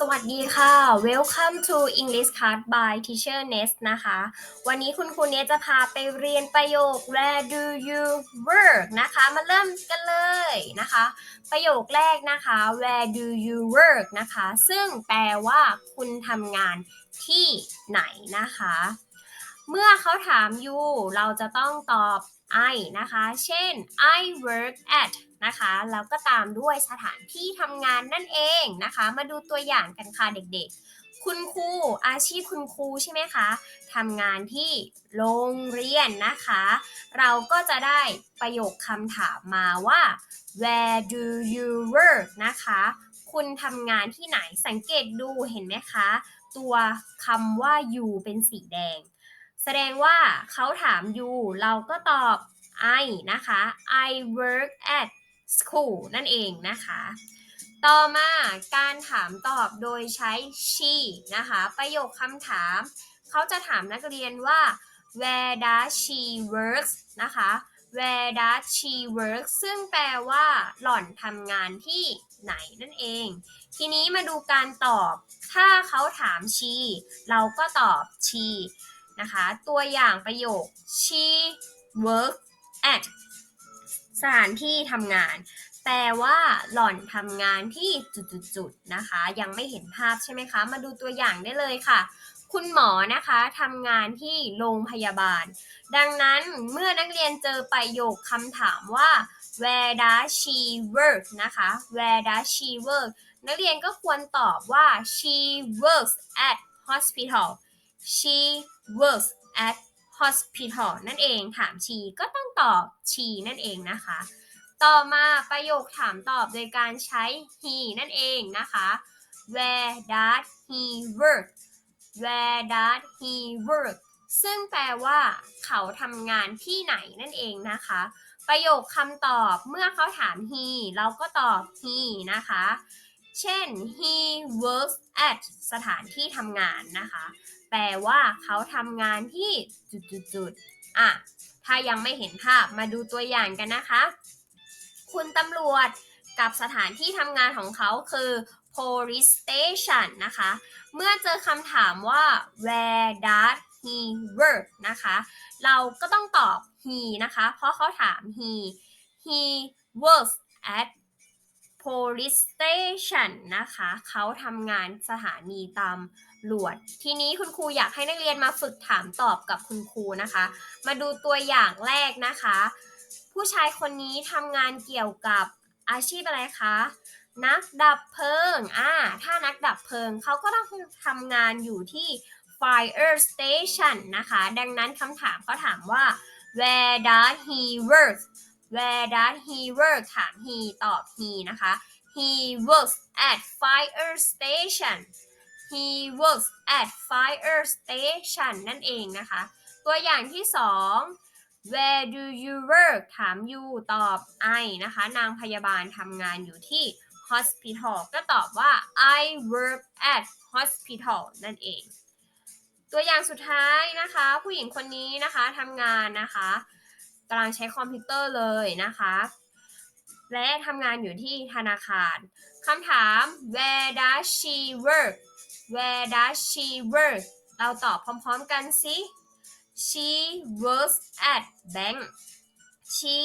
สวัสดีค่ะ Welcome to English Class by Teacher Nest นะคะ วันนี้คุณครูเนสจะพาไปเรียนประโยค Where do you work นะคะ มาเริ่มกันเลยนะคะ ประโยคแรกนะคะ Where do you work นะคะ ซึ่งแปลว่าคุณทำงานที่ไหนนะคะ เมื่อเขาถาม you เราจะต้องตอบ I นะคะ เช่น I work at นะคะ แล้วก็ตามด้วยสถานที่ทำงานนั่นเองนะคะ มาดูตัวอย่างกันค่ะเด็กๆ คุณครูอาชีพคุณครูใช่ไหมคะทำงานที่โรงเรียนนะคะ เราก็จะได้ประโยคคำถามมาว่า where do you work นะคะ คุณทำงานที่ไหนสังเกตดูเห็นไหมคะ ตัวคำว่า you เป็นสีแดง แสดงว่าเขาถาม you เราก็ตอบ I นะคะ I work at school นั่นเองนะคะ ต่อมาการถามตอบโดยใช้ she นะคะ ประโยคคำถาม เขาจะถามนักเรียนว่า where does she works นะคะ where does she work ซึ่งแปลว่าหล่อนทำงานที่ไหนนั่นเอง ทีนี้มาดูการตอบ ถ้าเขาถาม she เราก็ตอบ she นะคะ ตัวอย่างประโยค she works at สถานที่ทำงาน แปลว่าหล่อนทำงานที่จุดๆนะคะ ยังไม่เห็นภาพใช่ไหมคะ มาดูตัวอย่างได้เลยค่ะ คุณหมอนะคะทำงานที่โรงพยาบาล ดังนั้นเมื่อนักเรียนเจอประโยคคำถามว่า where does she work นะคะ where does she work นักเรียนก็ควรตอบว่า she works at hospital she works at hospital นั่นเองถาม she ก็ต้องตอบ she นั่นเองนะคะ ต่อมาประโยคถามตอบโดยการใช้ he นั่นเองนะคะ where does he work where does he work ซึ่งแปลว่าเขาทำงานที่ไหนนั่นเองนะคะ ประโยคคำตอบเมื่อเขาถาม he เราก็ตอบ he นะคะ เช่น he works at สถานที่ทำงานนะคะแปลว่าเขาทำงานที่จุดๆๆอะ ถ้ายังไม่เห็นภาพมาดูตัวอย่างกันนะคะ คุณตำรวจกับสถานที่ทำงานของเขาคือ police station นะคะ เมื่อเจอคำถามว่า where does he work นะคะ เราก็ต้องตอบ he นะคะ เพราะเขาถาม he he works at police station นะคะ เขาทำงานสถานีตำรวจทีนี้คุณครูอยากให้นักเรียนมาฝึกถามตอบกับคุณครูนะคะ มาดูตัวอย่างแรกนะคะ ผู้ชายคนนี้ทำงานเกี่ยวกับอาชีพอะไรคะ นักดับเพลิง อ่า ถ้านักดับเพลิงเขาก็ต้องทำงานอยู่ที่ fire station นะคะ ดังนั้นคำถามเขาถามว่า where does he work where does he work ถาม he ตอบ he นะคะ he works at fire station he works at fire station นั่นเองนะคะ ตัวอย่างที่สอง Where do you work ถาม you ตอบ I นะคะ นางพยาบาลทำงานอยู่ที่ hospital ก็ตอบว่า I work at hospital นั่นเอง ตัวอย่างสุดท้ายนะคะ ผู้หญิงคนนี้นะคะทำงานนะคะ กำลังใช้คอมพิวเตอร์เลยนะคะ และทำงานอยู่ที่ธนาคารคำถาม Where does she work Where does she work เราตอบพร้อมๆกันสิ she works at bank she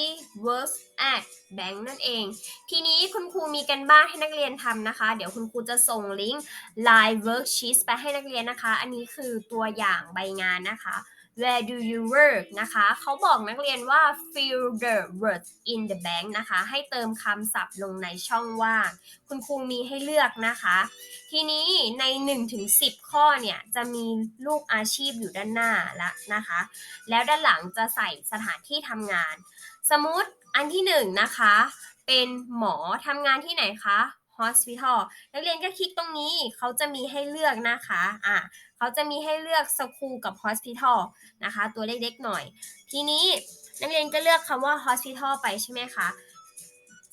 works at bank นั่นเอง ทีนี้คุณครูมีกันบ้านให้นักเรียนทำนะคะ เดี๋ยวคุณครูจะส่งลิงก์ live work sheets ไปให้นักเรียนนะคะ อันนี้คือตัวอย่างใบงานนะคะ Where do you work นะคะเขาบอกนักเรียนว่า fill the words in the blank นะคะ ให้เติมคำศัพท์ลงในช่องว่าง คุณครูมีให้เลือกนะคะ ทีนี้ใน 1-10 ข้อเนี่ย จะมีลูกอาชีพอยู่ด้านหน้าละนะคะ แล้วด้านหลังจะใส่สถานที่ทำงาน สมมติอันที่1นะคะ เป็นหมอทำงานที่ไหนคะ hospital นักเรียนก็คลิกตรงนี้เขาจะมีให้เลือกนะคะอะเขาจะมีให้เลือก school กับ hospital นะคะ ตัวเล็กๆหน่อย ทีนี้นักเรียนก็เลือกคำว่า hospital ไปใช่ไหมคะ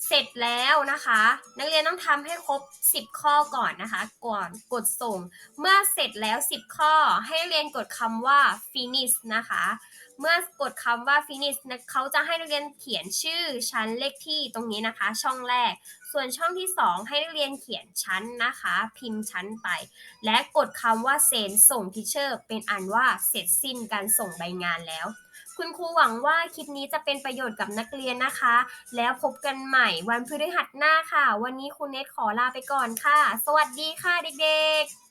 เสร็จแล้วนะคะ นักเรียนต้องทำให้ครบ 10 ข้อก่อนนะคะ ก่อนกดส่ง เมื่อเสร็จแล้ว 10 ข้อให้เรียนกดคำว่า finish นะคะ เมื่อกดคำว่า finish เขาจะให้นักเรียนเขียนชื่อชั้นเลขที่ตรงนี้นะคะ ช่องแรก ส่วนช่องที่ 2 ให้นักเรียนเขียนชั้นนะคะ พิมพ์ชั้นไป และกดคำว่าเซนส่งทิเชอร์เป็นอันว่าเสร็จสิ้นการส่งใบงานแล้ว คุณครูหวังว่าคลิปนี้จะเป็นประโยชน์กับนักเรียนนะคะ แล้วพบกันใหม่วันพฤหัสหน้าค่ะ วันนี้คุณเนทขอลาไปก่อนค่ะ สวัสดีค่ะเด็กๆ